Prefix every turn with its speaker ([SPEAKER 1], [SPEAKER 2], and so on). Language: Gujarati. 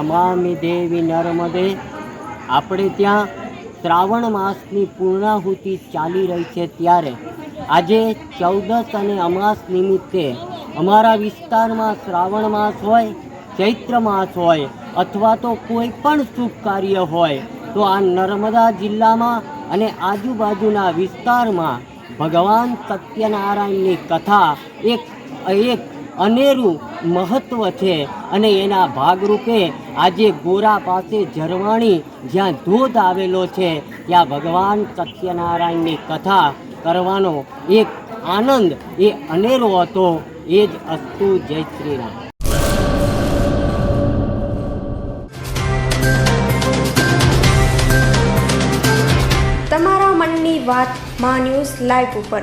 [SPEAKER 1] નમામિ દેવી નર્મદે. આપણે ત્યાં શ્રાવણ માસની પૂર્ણાહુતિ ચાલી રહી છે ત્યારે. આજે ચૌદસ અને અમાસ નિમિત્તે અમારા વિસ્તારમાં શ્રાવણ માસ હોય, ચૈત્ર માસ હોય અથવા તો કોઈ પણ શુભ કાર્ય હોય, તો આ નર્મદા જિલ્લામાં અને આજુબાજુના વિસ્તારમાં ભગવાન સત્યનારાયણની કથા એક એક અનેરું મહત્ત્વ છે અને એના ભાગરૂપે આજે ગોરા પાસે ઝરવાણી જ્યાં ધોધ આવેલો છે, ત્યાં ભગવાન સત્યનારાયણની કથા કરવાનો એક આનંદ એ અનેરો હતો. એ જ અસ્તુ જય શ્રી રામ
[SPEAKER 2] તમારા મનની વાતમાં ન્યૂઝ લાઈવ ઉપર.